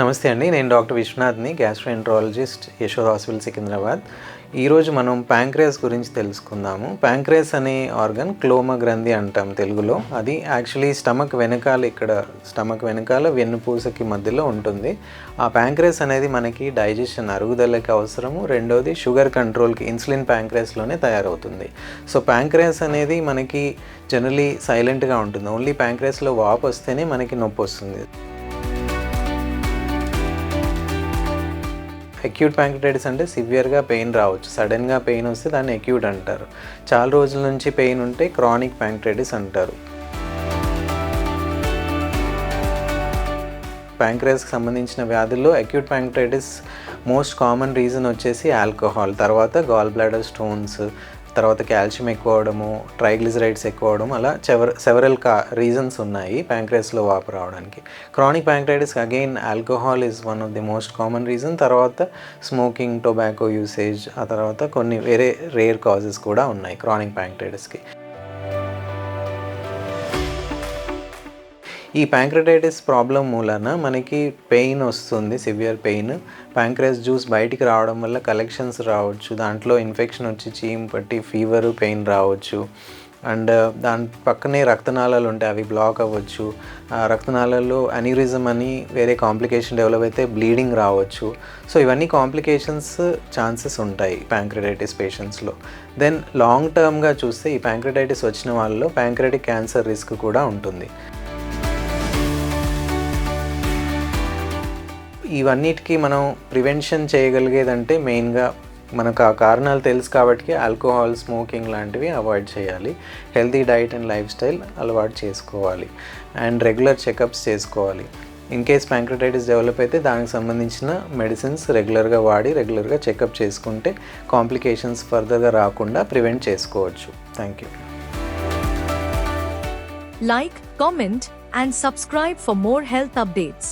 నమస్తే అండి. నేను డాక్టర్ విశ్వనాథ్ని గ్యాస్ట్రోఎంట్రాలజిస్ట్ యశోద్ హాస్పిటల్ సికింద్రాబాద్. ఈరోజు మనం ప్యాంక్రియాస్ గురించి తెలుసుకుందాము. ప్యాంక్రియాస్ అనే ఆర్గన్ క్లోమ గ్రంథి అంటాం తెలుగులో. అది యాక్చువల్లీ స్టమక్ వెనకాల ఇక్కడ స్టమక్ వెనకాల వెన్నుపూసకి మధ్యలో ఉంటుంది. ఆ ప్యాంక్రియాస్ అనేది మనకి డైజెషన్ అరుగుదలకి అవసరము. రెండోది షుగర్ కంట్రోల్కి ఇన్సులిన్ ప్యాంక్రియాస్లోనే తయారవుతుంది. సో ప్యాంక్రియాస్ అనేది మనకి జనరలీ సైలెంట్గా ఉంటుంది. ఓన్లీ ప్యాంక్రియాస్లో వాపు వస్తేనే మనకి నొప్పి వస్తుంది. అక్యూట్ ప్యాంక్రిటైటిస్ అంటే సివియర్గా పెయిన్ రావచ్చు. సడన్గా పెయిన్ వస్తే దాన్ని అక్యూట్ అంటారు. చాలా రోజుల నుంచి పెయిన్ ఉంటే క్రానిక్ ప్యాంక్రిటైటిస్ అంటారు. ప్యాంక్రియాస్కి సంబంధించిన వ్యాధుల్లో acute pancreatitis most common reason వచ్చేసి ఆల్కహాల్ తర్వాత గాల్ బ్లాడర్ స్టోన్స్ తర్వాత కాల్షియం ఎక్కువ అవడము ట్రైగ్లిజరైడ్స్ ఎక్కువ అవడం అలా చెవర్ సెవరల్ కా రీజన్స్ ఉన్నాయి ప్యాంక్రియస్లో వాపు రావడానికి. Chronic pancreatitis again alcohol is one of the most common reason తర్వాత స్మోకింగ్ టొబాకో యూసేజ్ ఆ తర్వాత కొన్ని వేరే రేర్ కాజెస్ కూడా ఉన్నాయి క్రానిక్ ప్యాంక్రైటిస్కి ఈ ప్యాంక్రటైటిస్ ప్రాబ్లం మూలన మనకి పెయిన్ వస్తుంది సివియర్ పెయిన్ ప్యాంక్రస్ జ్యూస్ బయటికి రావడం వల్ల కలెక్షన్స్ రావచ్చు. దాంట్లో ఇన్ఫెక్షన్ వచ్చి చీమ్ పట్టి ఫీవర్ పెయిన్ రావచ్చు. అండ్ uh, దాని పక్కనే రక్తనాళాలు ఉంటాయి అవి బ్లాక్ అవ్వచ్చు. ఆ రక్తనాళాల్లో అనిరిజం అని వేరే కాంప్లికేషన్ డెవలప్ అయితే బ్లీడింగ్ రావచ్చు. సో ఇవన్నీ కాంప్లికేషన్స్ ఛాన్సెస్ ఉంటాయి ప్యాంక్రటైటిస్ పేషెంట్స్లో దెన్ లాంగ్ టర్మ్గా చూస్తే ఈ ప్యాంక్రటైటిస్ వచ్చిన వాళ్ళలో ప్యాంక్రటిక్ క్యాన్సర్ రిస్క్ కూడా ఉంటుంది. ఇవన్నిటికీ మనం ప్రివెన్షన్ చేయగలిగేదంటే మెయిన్గా మనకు ఆ కారణాలు తెలుసు కాబట్టి ఆల్కహాల్ స్మోకింగ్ లాంటివి అవాయిడ్ చేయాలి. Healthy diet and lifestyle అలవాటు చేసుకోవాలి. అండ్ రెగ్యులర్ చెకప్స్ చేసుకోవాలి. ఇన్ కేస్ ప్యాంక్రటైటిస్ డెవలప్ అయితే దానికి సంబంధించిన మెడిసిన్స్ రెగ్యులర్గా వాడి రెగ్యులర్గా చెకప్ చేసుకుంటే కాంప్లికేషన్స్ ఫర్దర్గా రాకుండా ప్రివెంట్ చేసుకోవచ్చు. Thank you like comment and subscribe for more health updates